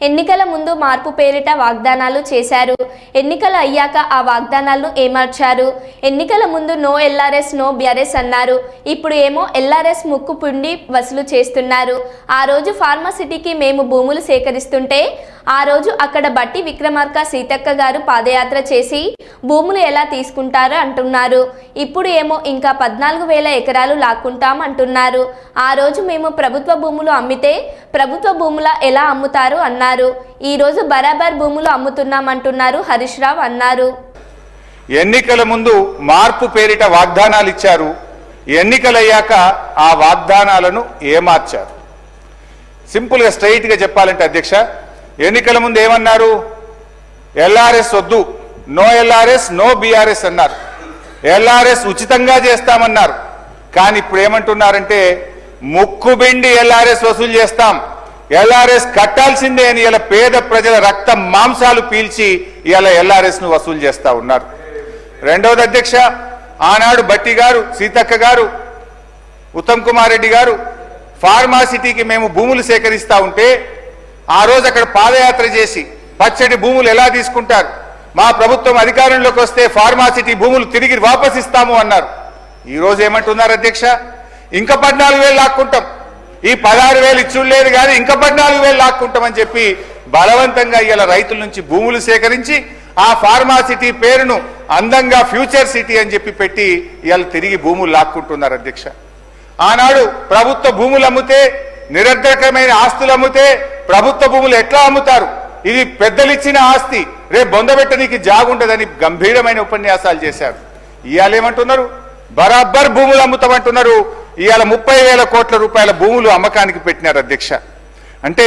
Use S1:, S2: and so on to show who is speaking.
S1: ఎన్నికల ముందు మార్పు పేరిట వాగ్దానాలు చేశారు. ఎన్నికలు అయ్యాక ఆ వాగ్దానాలను ఏమార్చారు? ఎన్నికల ముందు నో ఎల్ఆర్ఎస్ నో బిఆర్ఎస్ అన్నారు. ఇప్పుడు ఏమో ఎల్ఆర్ఎస్ ముక్కు పిండి వసూలు చేస్తున్నారు. ఆ రోజు ఫార్మాసిటీకి మేము భూములు సేకరిస్తుంటే ఆ రోజు అక్కడ బట్టి విక్రమార్క సీతక్క గారు పాదయాత్ర చేసి భూములు ఎలా తీసుకుంటారో అంటున్నారు. ఇప్పుడు ఏమో ఇంకా పద్నాలుగు వేల ఎకరాలు లాక్కుంటాం అంటున్నారు. ఆ రోజు మేము ప్రభుత్వ భూములు అమ్మితే ప్రభుత్వ భూముల ఎలా అమ్ముతారు అన్నారు. ఈ రోజు బరాబర్ భూములు అమ్ముతున్నామంటున్నారు హరీష్ రావు అన్నారు.
S2: ఎన్నికల ముందు మార్పు పేరిట వాగ్దానాలు ఇచ్చారు ఎన్నికలయ్యాక ఆ వాగ్దానాలను ఏమార్చారు? సింపుల్గా స్ట్రైట్గా చెప్పాలంటే అధ్యక్ష ఎన్నికల ముందు ఏమన్నారు? ఎల్ఆర్ఎస్ వద్దు నో ఎల్ఆర్ఎస్ నో బీఆర్ఎస్ అన్నారు. ఎల్ఆర్ఎస్ ఉచితంగా చేస్తామన్నారు. కానీ ఇప్పుడు ఏమంటున్నారంటే ముక్కుబిండి ఎల్ఆర్ఎస్ వసూలు చేస్తాం. ఎల్ఆర్ఎస్ కట్టాల్సిందే అని ఇలా పేద ప్రజల రక్త మాంసాలు పీల్చి ఇలా ఎల్ఆర్ఎస్ను వసూలు చేస్తా ఉన్నారు. రెండవది అధ్యక్ష ఆనాడు బట్టి గారు సీతక్క గారు ఉత్తమ్ కుమార్ రెడ్డి గారు ఫార్మాసిటీకి మేము భూములు సేకరిస్తా ఉంటే ఆ రోజు అక్కడ పాదయాత్ర చేసి పచ్చడి భూములు ఎలా తీసుకుంటారు? మా ప్రభుత్వం అధికారంలోకి వస్తే ఫార్మాసిటీ భూములు తిరిగి వాపసిస్తాము అన్నారు. ఈ రోజు ఏమంటున్నారు అధ్యక్ష? ఇంకా పద్నాలుగు వేలు లాక్కుంటాం. ఈ పదహారు వేలు ఇచ్చులేదు కానీ ఇంకా పద్నాలుగు వేలు లాక్కుంటామని చెప్పి బలవంతంగా ఇలా రైతుల నుంచి భూములు సేకరించి ఆ ఫార్మాసిటీ పేరును అందంగా ఫ్యూచర్ సిటీ అని చెప్పి పెట్టి ఇవాళ తిరిగి భూములు లాక్కుంటున్నారు అధ్యక్ష. ఆనాడు ప్రభుత్వ భూములు అమ్మితే నిరర్ధకమైన ఆస్తులు అమ్మితే ప్రభుత్వ భూములు ఎట్లా అమ్ముతారు? ఇది పెద్దలిచ్చిన ఆస్తి. రేపు బొందబెట్టడానికి జాగుండదని గంభీరమైన ఉపన్యాసాలు చేశారు. ఇవాళ ఏమంటున్నారు బరాబర్ భూములు అమ్ముతామంటున్నారు. ఇవాళ ముప్పై వేల కోట్ల రూపాయల భూములు అమ్మకానికి పెట్టినారు అధ్యక్ష. అంటే